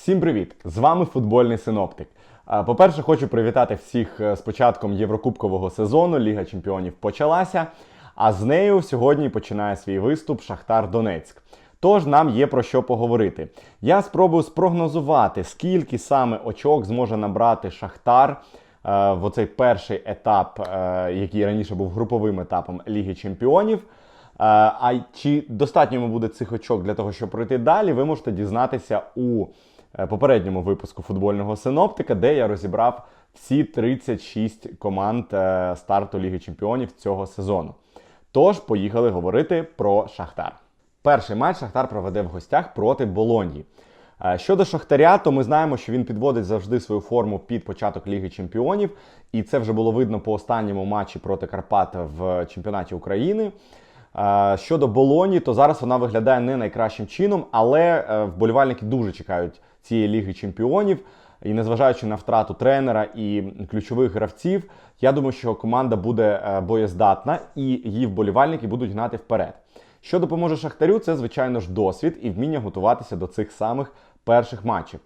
Всім привіт! З вами футбольний синоптик. По-перше, хочу привітати всіх е, з початком Єврокубкового сезону. Ліга Чемпіонів почалася. А з нею сьогодні починає свій виступ Шахтар Донецьк. Тож нам є про що поговорити. Я спробую спрогнозувати, скільки саме очок зможе набрати Шахтар е, в оцей перший етап, е, який раніше був груповим етапом Ліги Чемпіонів. А чи достатньо буде цих очок для того, щоб пройти далі, ви можете дізнатися у попередньому випуску футбольного синоптика, де я розібрав всі 36 команд е, старту Ліги Чемпіонів цього сезону. Тож, поїхали говорити про Шахтар. Перший матч Шахтар проведе в гостях проти Болоньї. Е, Щодо Шахтаря, то ми знаємо, що він підводить завжди свою форму під початок Ліги Чемпіонів, і це вже було видно по останньому матчі проти Карпат в чемпіонаті України. Е, Щодо Болоні, то зараз вона виглядає не найкращим чином, але е, вболівальники дуже чекають цієї ліги чемпіонів. І незважаючи на втрату тренера і ключових гравців, я думаю, що команда буде е, боєздатна і її вболівальники будуть гнати вперед. Що допоможе Шахтарю, це звичайно ж досвід і вміння готуватися до цих самих перших матчів.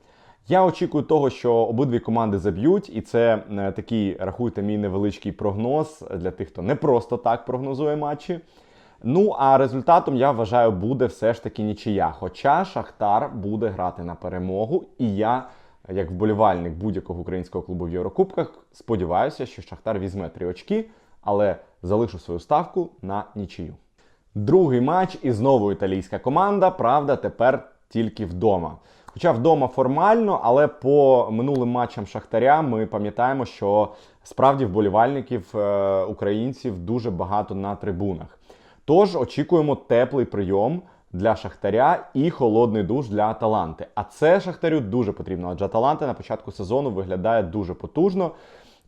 Я очікую того, що обидві команди заб'ють, і це е, такий, рахуйте, мій невеличкий прогноз для тих, хто не просто так прогнозує матчі. Ну а результатом я вважаю буде все ж таки нічия. Хоча Шахтар буде грати на перемогу, і я, як вболівальник будь-якого українського клубу в Єврокубках, сподіваюся, що Шахтар візьме три очки, але залишу свою ставку на нічию. Другий матч і знову італійська команда. Правда, тепер тільки вдома. Хоча вдома формально, але по минулим матчам Шахтаря ми пам'ятаємо, що справді вболівальників е, українців дуже багато на трибунах. Тож очікуємо теплий прийом для Шахтаря і холодний душ для Аталанти. А це Шахтарю дуже потрібно, адже Аталанта на початку сезону виглядає дуже потужно.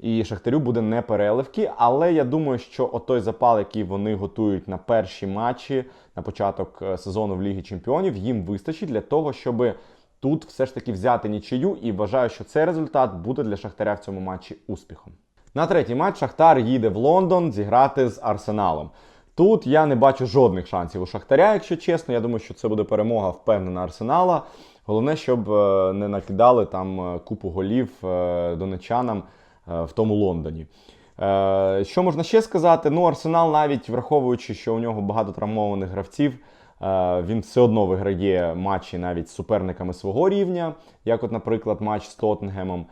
І Шахтарю буде не переливки, але я думаю, що отой запал, який вони готують на перші матчі на початок е, сезону в Лігі Чемпіонів, їм вистачить для того, щоб тут все ж таки взяти нічию. І вважаю, що цей результат буде для Шахтаря в цьому матчі успіхом. На третій матч Шахтар їде в Лондон зіграти з Арсеналом. Тут я не бачу жодних шансів у Шахтаря, якщо чесно. Я думаю, що це буде перемога впевнена Арсенала. Головне, щоб е, не накидали там е, купу голів е, донечанам в тому Лондоні. Що можна ще сказати? Ну, Арсенал, навіть враховуючи, що у нього багато травмованих гравців, він все одно виграє матчі навіть з суперниками свого рівня, як, от, наприклад, матч з Тоттенгемом.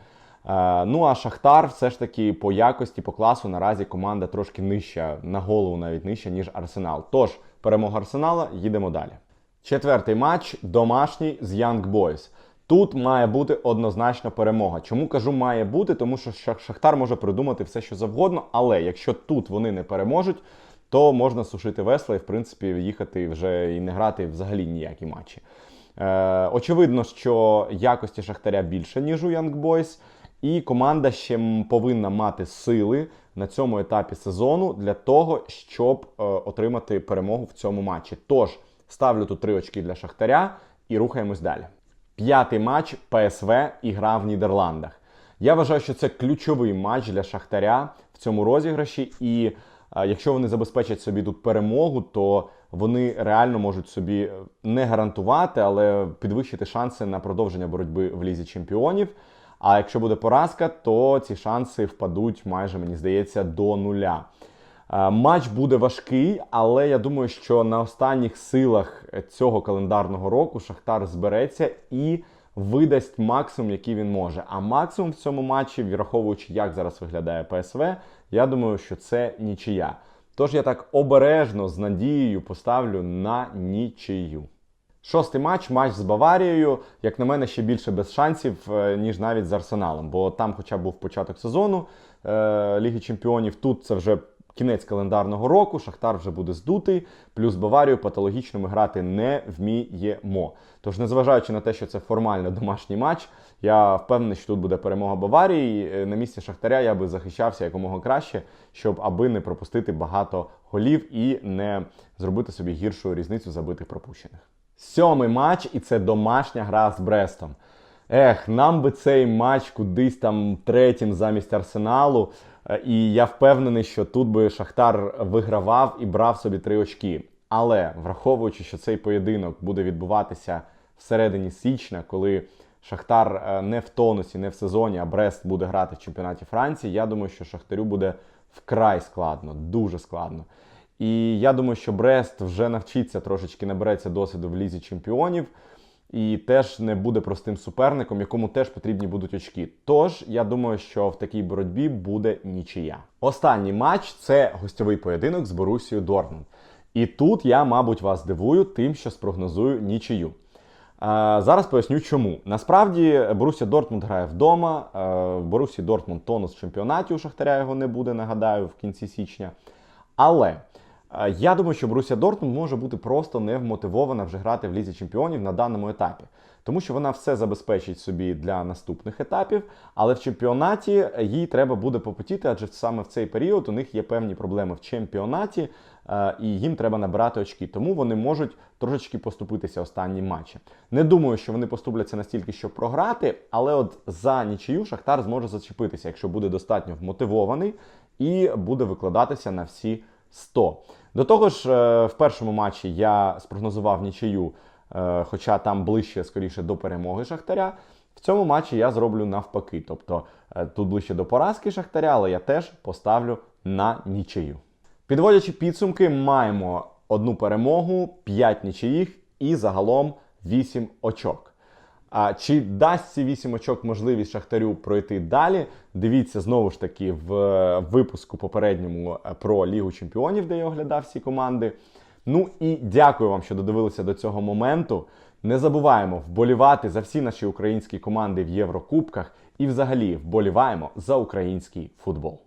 Е, Ну а Шахтар все ж таки по якості, по класу наразі команда трошки нижча, на голову навіть нижча, ніж Арсенал. Тож, перемога Арсенала, їдемо далі. Четвертий матч домашній з Young Boys. Тут має бути однозначно перемога. Чому кажу має бути? Тому що Шахтар може придумати все, що завгодно, але якщо тут вони не переможуть, то можна сушити весла і, в принципі, їхати вже і не грати взагалі ніякі матчі. Е, очевидно, що якості Шахтаря більше, ніж у Young Boys, і команда ще повинна мати сили на цьому етапі сезону для того, щоб е, отримати перемогу в цьому матчі. Тож ставлю тут три очки для Шахтаря і рухаємось далі. П'ятий матч ПСВ і гра в Нідерландах. Я вважаю, що це ключовий матч для Шахтаря в цьому розіграші. І е, якщо вони забезпечать собі тут перемогу, то вони реально можуть собі е, не гарантувати, але підвищити шанси на продовження боротьби в лізі чемпіонів. А якщо буде поразка, то ці шанси впадуть майже, мені здається, до нуля. Е, Матч буде важкий, але я думаю, що на останніх силах цього календарного року Шахтар збереться і видасть максимум, який він може. А максимум в цьому матчі, враховуючи, як зараз виглядає ПСВ, я думаю, що це нічия. Тож я так обережно з надією поставлю на нічию. Шостий матч, матч з Баварією, як на мене, ще більше без шансів, е, ніж навіть з Арсеналом. Бо там, хоча б був початок сезону е, Ліги Чемпіонів, тут це вже кінець календарного року. Шахтар вже буде здутий. Плюс Баварію патологічно ми грати не вміємо. Тож, незважаючи на те, що це формально домашній матч, я впевнений, що тут буде перемога Баварії. Е, На місці Шахтаря я би захищався якомога краще, щоб аби не пропустити багато голів і не зробити собі гіршу різницю забитих пропущених. Сьомий матч, і це домашня гра з Брестом. Ех, нам би цей матч кудись там третім замість Арсеналу. Е, І я впевнений, що тут би Шахтар вигравав і брав собі три очки. Але враховуючи, що цей поєдинок буде відбуватися всередині січня, коли Шахтар е, не в тонусі, не в сезоні, а Брест буде грати в чемпіонаті Франції. Я думаю, що Шахтарю буде вкрай складно, дуже складно. І я думаю, що Брест вже навчиться трошечки набереться досвіду в лізі чемпіонів. І теж не буде простим суперником, якому теж потрібні будуть очки. Тож я думаю, що в такій боротьбі буде нічия. Останній матч це гостьовий поєдинок з Борусією Дортмунд. І тут я, мабуть, вас здивую тим, що спрогнозую нічию. Е, Зараз поясню, чому. Насправді Борусія Дортмунд грає вдома. В Борусії Дортмунд тонус в чемпіонаті у Шахтаря його не буде, нагадаю, в кінці січня. Але я думаю, що Борусія Дортмунд може бути просто не вмотивована вже грати в лізі чемпіонів на даному етапі, тому що вона все забезпечить собі для наступних етапів, але в чемпіонаті їй треба буде попотіти, адже саме в цей період у них є певні проблеми в чемпіонаті, е, і їм треба набирати очки. Тому вони можуть трошечки поступитися останні матчі. Не думаю, що вони поступляться настільки, щоб програти, але от за нічию Шахтар зможе зачепитися, якщо буде достатньо вмотивований і буде викладатися на всі 100. До того ж, е, в першому матчі я спрогнозував нічию, е, хоча там ближче скоріше до перемоги Шахтаря. В цьому матчі я зроблю навпаки. Тобто е, тут ближче до поразки Шахтаря, але я теж поставлю на нічию. Підводячи підсумки, маємо одну перемогу, 5 нічиїх і загалом 8 очок. А чи дасть ці 8 очок можливість Шахтарю пройти далі? Дивіться знову ж таки в е, випуску попередньому е, про Лігу Чемпіонів, де я оглядав всі команди. Ну і дякую вам, що додивилися до цього моменту. Не забуваємо вболівати за всі наші українські команди в Єврокубках і взагалі вболіваємо за український футбол.